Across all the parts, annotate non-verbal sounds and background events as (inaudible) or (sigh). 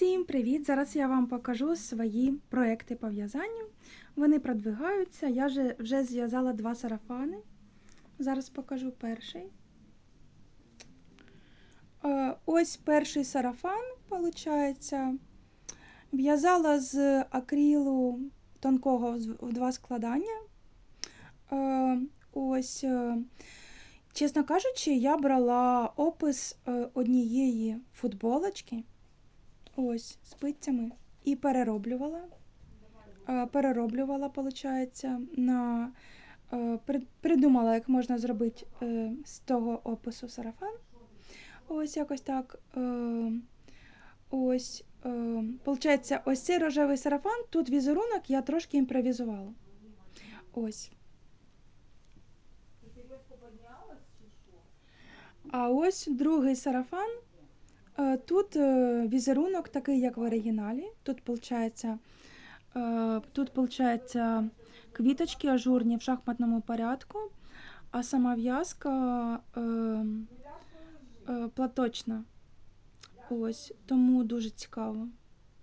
Всім привіт! Зараз я вам покажу свої проекти по в'язанню. Вони продвигаються. Я вже, зв'язала два сарафани. Зараз покажу перший. Е, Ось перший сарафан, виходить. В'язала з акрилу тонкого в два складання. Е, Ось, е, чесно кажучи, я брала опис однієї футболочки. Ось, спицями. І перероблювала. Перероблювала, виходить, на е, придумала, як можна зробити е, з того опису сарафан. Ось якось так. е, Ось, получається, ось цей рожевий сарафан, тут візерунок я трошки імпровізувала. Ось. А ось другий сарафан. Е, Тут е, візерунок такий, як в оригіналі. Тут виходить, тут получається квіточки ажурні в шахматному порядку, а сама в'язка е, е, платочна. Ось, тому дуже цікаво.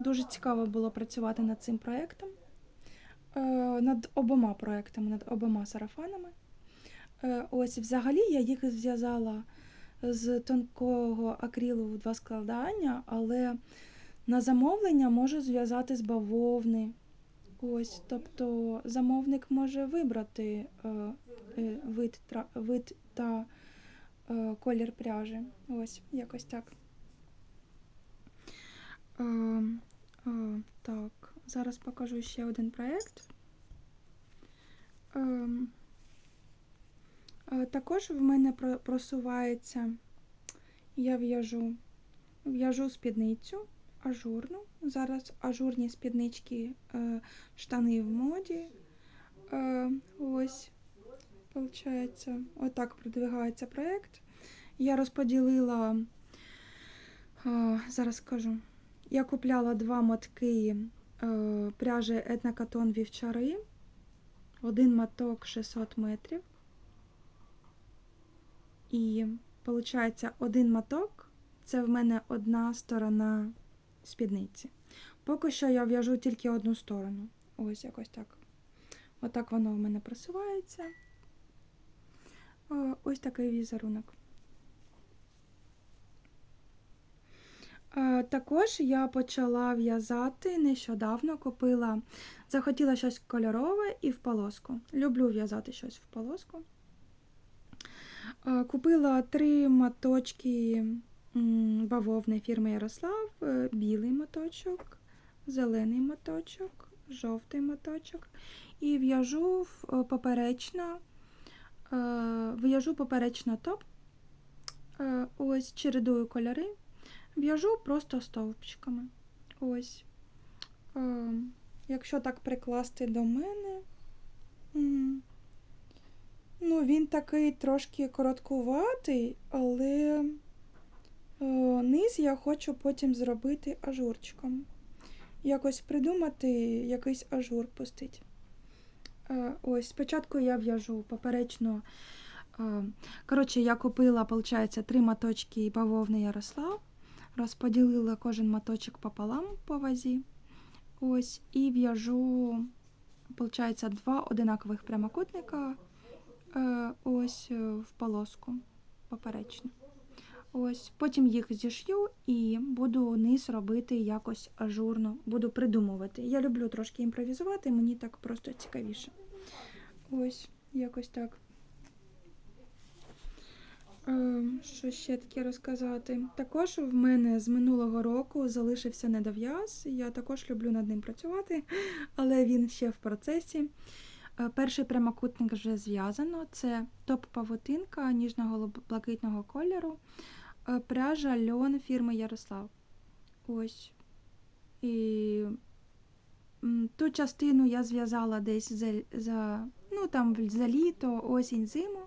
Дуже цікаво було працювати над цим проєктом. Е, Над обома проєктами, над обома сарафанами. Е, Ось, взагалі, я їх зв'язала з тонкого акрилу в два складання, але на замовлення можу зв'язати з бавовни. Ось, тобто замовник може вибрати е, е, вид, тра- вид та е, колір пряжі. Ось, якось так. Е, е, так, зараз покажу ще один проєкт. Ем, Е, Також в мене просувається, я в'яжу, в'яжу спідницю ажурну. Зараз ажурні спіднички, е, штани в моді. Е, Ось, виходить, отак продвигається проєкт. Я розподілила, е, зараз скажу, я купляла два мотки пряжі етнокатон вівчари. Один моток 600 метрів. І виходить, один моток це в мене одна сторона спідниці. Поки що я в'яжу тільки одну сторону. Ось якось так. Отак воно в мене просувається. Ось такий візерунок. Е, Також я почала в'язати нещодавно, купила, захотіла щось кольорове і в полоску. Люблю в'язати щось в полоску. Е, Купила три моточки м, бавовни фірми Ярослав, е, білий моточок, зелений моточок, жовтий моточок. І в'яжу е, поперечно, в'яжу поперечно топ. Ось чередую кольори. В'яжу просто стовпчиками. Ось. Якщо так прикласти до мене. Ну, він такий трошки короткуватий, але е, низ я хочу потім зробити ажурчиком. Якось придумати, якийсь ажур пустити. Е, ось, спочатку я в'яжу поперечно. Е, коротше, я купила, виходить, три моточки бавовни Ярослав, розподілила кожен моточок пополам по вазі. Ось, і в'яжу, виходить, два одинакових прямокутника. Е, ось е, в полоску поперечно. Ось, потім їх зішью і буду низ робити якось ажурно, буду придумувати. Я люблю трошки імпровізувати, мені так просто цікавіше. Ось, якось так. Е, Що ще таке розказати? Також в мене з минулого року залишився недов'яз. Я також люблю над ним працювати, але він ще в процесі. Е, Перший прямокутник вже зв'язано. Це топ-павутинка ніжного блакитного кольору. Е, Пряжа льон фірми Ярослав. Ось. І ту частину я зв'язала десь за, за, ну, там, за літо, осінь, зиму.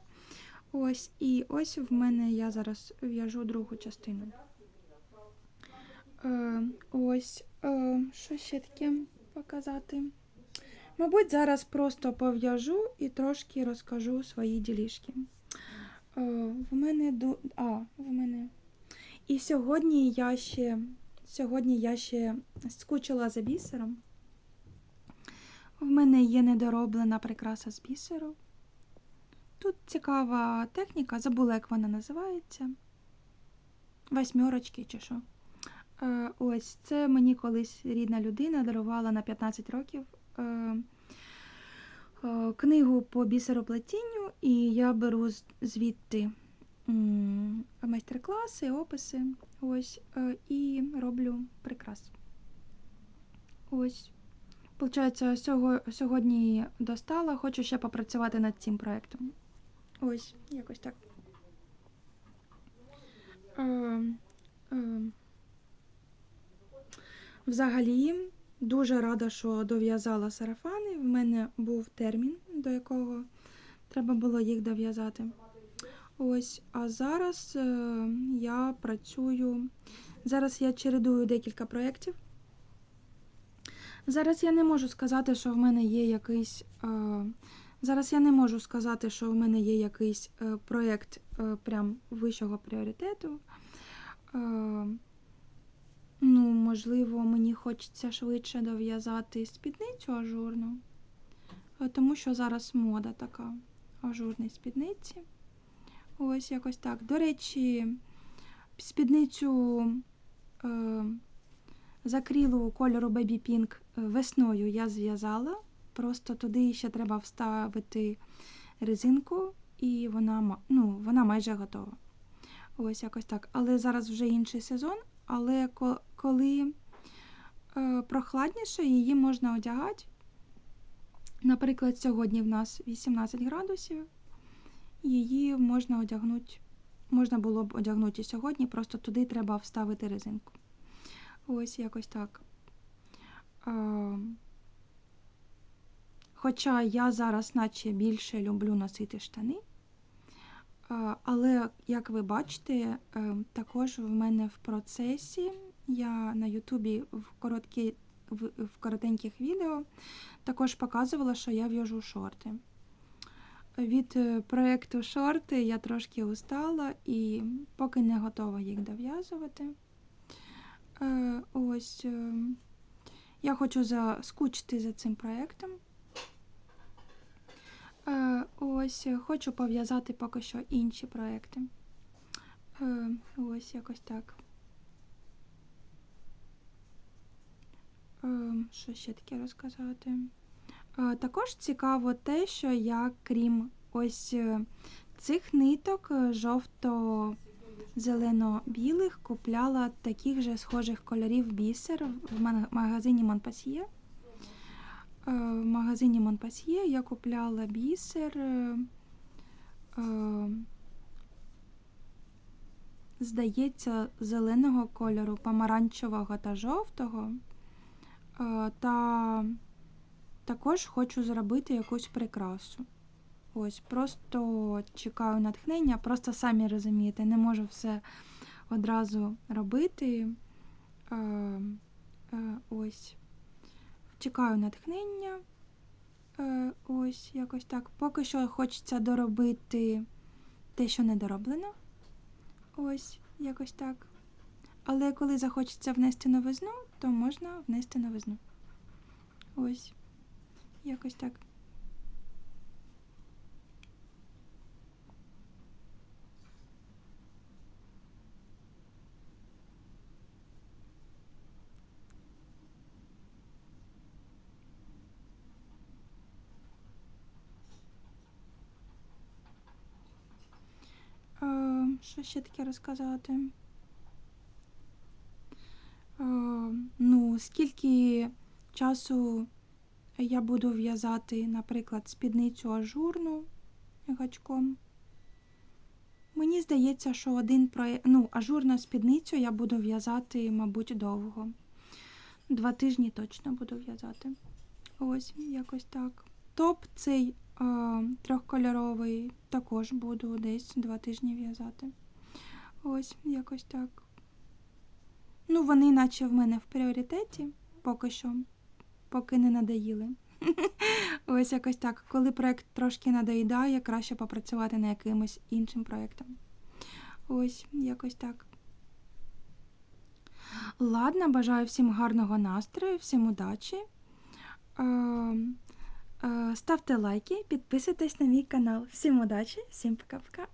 Ось. І ось в мене я зараз в'яжу другу частину. Е, ось. Е, що ще таке показати? Мабуть, зараз просто пов'яжу і трошки розкажу свої ділішки. Е, в мене. А, в мене. І сьогодні я ще сьогодні я ще скучила за бісером. В мене є недороблена прикраса з бісеру. Тут цікава техніка, забула, як вона називається. Восьмерочки чи що. Е, ось це мені колись рідна людина дарувала на 15 років книгу по бісероплетінню, і я беру звідти майстер-класи, описи. Ось, е, і роблю прикрас. Ось. Получається, сьогодні достала, хочу ще попрацювати над цим проєктом. Ось, якось так. Е, е, взагалі, дуже рада, що дов'язала сарафани. В мене був термін, до якого треба було їх дов'язати. Ось, а зараз е, я працюю. Зараз я чередую декілька проєктів. Зараз я не можу сказати, що в мене є якийсь. Е, зараз я не можу сказати, що в мене є якийсь е, проєкт прям вищого пріоритету. Ну, можливо, мені хочеться швидше дов'язати спідницю ажурну, е, тому що зараз мода така ажурні спідниці. Ось якось так. До речі, спідницю е, закрілу кольору Baby Pink е, весною я зв'язала. Просто туди ще треба вставити резинку, і вона, ну, вона майже готова. Ось якось так. Але зараз вже інший сезон. Але коли е, прохладніше, її можна одягати. Наприклад, сьогодні в нас 18 градусів. Її можна одягнути, можна було б одягнути і сьогодні, просто туди треба вставити резинку. Ось якось так. Е, Хоча я зараз, наче більше люблю носити штани. Але, як ви бачите, е, також в мене в процесі я на Ютубі в, короткі, в, коротеньких відео також показувала, що я в'яжу шорти. Від е, проєкту шорти я трошки устала і поки не готова їх дов'язувати. Е, Ось е, я хочу заскучити за цим проєктом. Е, Ось е, хочу пов'язати поки що інші проєкти. Е, Ось якось так. Що ще таке розказати? Також цікаво те, що я, крім ось цих ниток жовто-зелено-білих, купляла таких же схожих кольорів бісер в магазині Монпасьє. Е, В магазині Монпасьє я купляла бісер. е, е, Здається, зеленого кольору, помаранчевого та жовтого. Та також хочу зробити якусь прикрасу. Ось, просто чекаю натхнення, просто самі розумієте, не можу все одразу робити. Ось. Чекаю натхнення. Е, ось якось так. Поки що хочеться доробити те, що не дороблено. Ось, якось так. Але коли захочеться внести новизну, то можна внести новизну. Ось. Якось так. Е, що ще таке розказати? Е, ну, скільки часу я буду в'язати, наприклад, спідницю ажурну гачком. Мені здається, що один проєкт, ну, ажурну спідницю я буду в'язати, мабуть, довго. Два тижні точно буду в'язати. Ось, якось так. Топ цей е, трьохкольоровий також буду десь два тижні в'язати. Ось, якось так. Ну, вони наче в мене в пріоритеті поки що, поки не надоїли. (laughs) Ось якось так. Коли проєкт трошки надоїдає, краще попрацювати над якимось іншим проєктом. Ось, якось так. Ладно, бажаю всім гарного настрою, всім удачі. Ставте лайки, підписуйтесь на мій канал. Всім удачі, всім пока-пока.